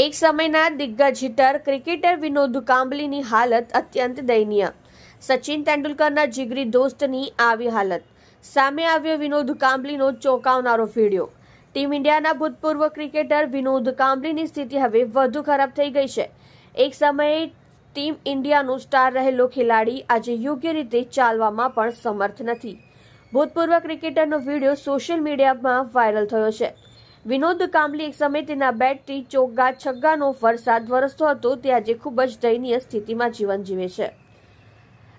એક સમયના દિગ્ગજ હિટર, ક્રિકેટર વિનોદ કાંબલીની હાલત અત્યંત દયનીય. સચિન તેંડુલકરના જીગરી દોસ્તની આવી હાલત. સામે આવ્યો વિનોદ કાંબલીનો ચોંકાવનારો વીડિયો. ટીમ ઇન્ડિયાના ભૂતપૂર્વ ક્રિકેટર વિનોદ કાંબલીની સ્થિતિ હવે વધુ ખરાબ થઈ ગઈ છે. એક સમયે ટીમ ઇન્ડિયાનો સ્ટાર રહેલો ખેલાડી આજે યોગ્ય રીતે ચાલવામાં પણ સમર્થ નથી. ભૂતપૂર્વ ક્રિકેટરનો વીડિયો સોશિયલ મીડિયામાં વાયરલ થયો છે. વિનોદ કાંબલી સમયે તેના બેટથી ચોગ્ગા, છગ્ગાનો વરસાદ વરસતો હતો. તે આજે ખૂબ જ દયનીય સ્થિતિમાં જીવન જીવે છે.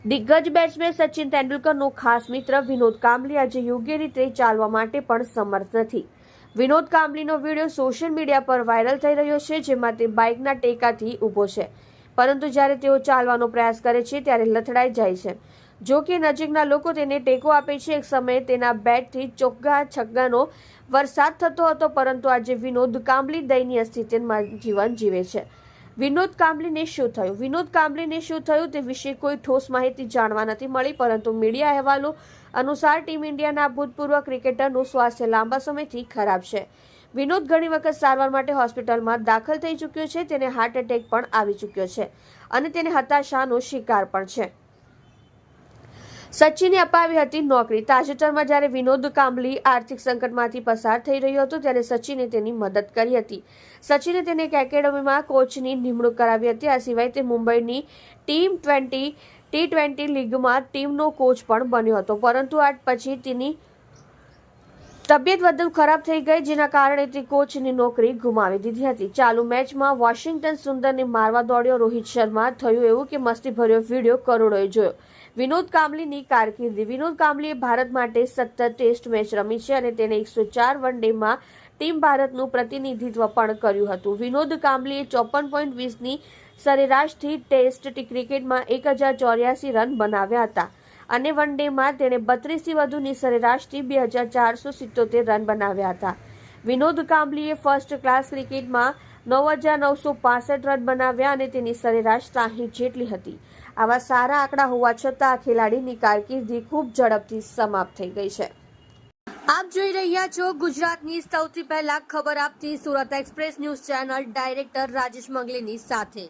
દિગ્ગજ બેટ્સમેન સચિન તેંડુલકરનો ખાસ મિત્ર વિનોદ કાંબલી આજે યોગ્ય રીતે ચાલવા માટે પણ સમર્થ નથી. વિનોદ કાંબલીનો વીડિયો સોશિયલ મીડિયા પર વાયરલ થઈ રહ્યો છે, જેમાં તે બાઇકના ટેકાથી ઊભો છે. પરંતુ જ્યારે તેઓ ચાલવાનો પ્રયાસ કરે છે, ત્યારે લથડાઈ જાય છે. જો કે નજીકના લોકો તેને ટેકો આપે છે, એક સમયે તેના બેટથી ચોગ્ગા છગ્ગાનો વરસાદ થતો હતો, પરંતુ આજે વિનોદ કાંબલી દયનીય સ્થિતિમાં જીવન જીવે છે. વિનોદ કાંબલીને શું થયું? વિનોદ કાંબલીને શું થયું તે વિશે કોઈ ઠોસ માહિતી જાણવા નથી મળી, પરંતુ મીડિયા અહેવાલો અનુસાર ટીમ ઇન્ડિયાના ભૂતપૂર્વ ક્રિકેટરનું સ્વાસ્થ્ય લાંબા સમયથી ખરાબ છે. વિનોદ ઘણી વખત સારવાર માટે હોસ્પિટલમાં દાખલ થઈ ચૂક્યો છે, તેને હાર્ટ એટેક પણ આવી ચૂક્યો છે અને તેને હતાશાનો શિકાર પણ છે. સચિને અપાવી હતી નોકરી. તાજેતરમાં જ્યારે વિનોદ કાંબલી આર્થિક સંકટમાંથી પસાર થઈ રહ્યો હતો, ત્યારે સચિને તેની મદદ કરી હતી. સચિને તેને એક એકેડમીમાં કોચની નિમણૂક કરાવી હતી. આ સિવાય તે મુંબઈની ટીમ ટ્વેન્ટી, ટી ટ્વેન્ટી લીગમાં ટીમનો કોચ પણ બન્યો હતો. પરંતુ આ પછી તેની તબિયત વધુ ખરાબ થઈ ગઈ, જેના કારણે તે કોચની નોકરી ગુમાવી દીધી હતી. ચાલુ મેચમાં વોશિંગ્ટન સુંદરને મારવા દોડ્યો રોહિત શર્મા. થયું એવું કે મસ્તીભર્યો વીડિયો કરોડોએ જોયો. વિનોદ કાંબલીની કારકિર્દી. વિનોદ કાંબલીએ ભારત માટે સત્તર ટેસ્ટ મેચ રમી છે અને તેણે એકસો ચાર વન ડેમાં ટીમ ભારતનું પ્રતિનિધિત્વ પણ કર્યું હતું. વિનોદ કાંબલીએ ચોપન પોઈન્ટ વીસની સરેરાશથી ટેસ્ટ ક્રિકેટમાં એક હજાર ચોર્યાસી રન બનાવ્યા હતા. અને વન ડેમાં તેણે બત્રીસથી વધુની સરેરાશથી બે હજાર ચારસો સિત્તોતેર રન બનાવ્યા હતા. વિનોદ કાંબલીએ ફર્સ્ટ ક્લાસ ક્રિકેટમાં નવ હજાર નવસો પાસઠ રન બનાવ્યા અને તેની સરેરાશ સાહીઠ જેટલી હતી. આવા સારા આંકડા હોવા છતાં આ ખેલાડીની કારકિર્દી ખૂબ ઝડપથી સમાપ્ત થઈ ગઈ છે. આપ જોઈ રહ્યા છો ગુજરાતની સૌથી પહેલા ખબર આપતી Surat express news channel director Rajesh મંગલીની સાથે.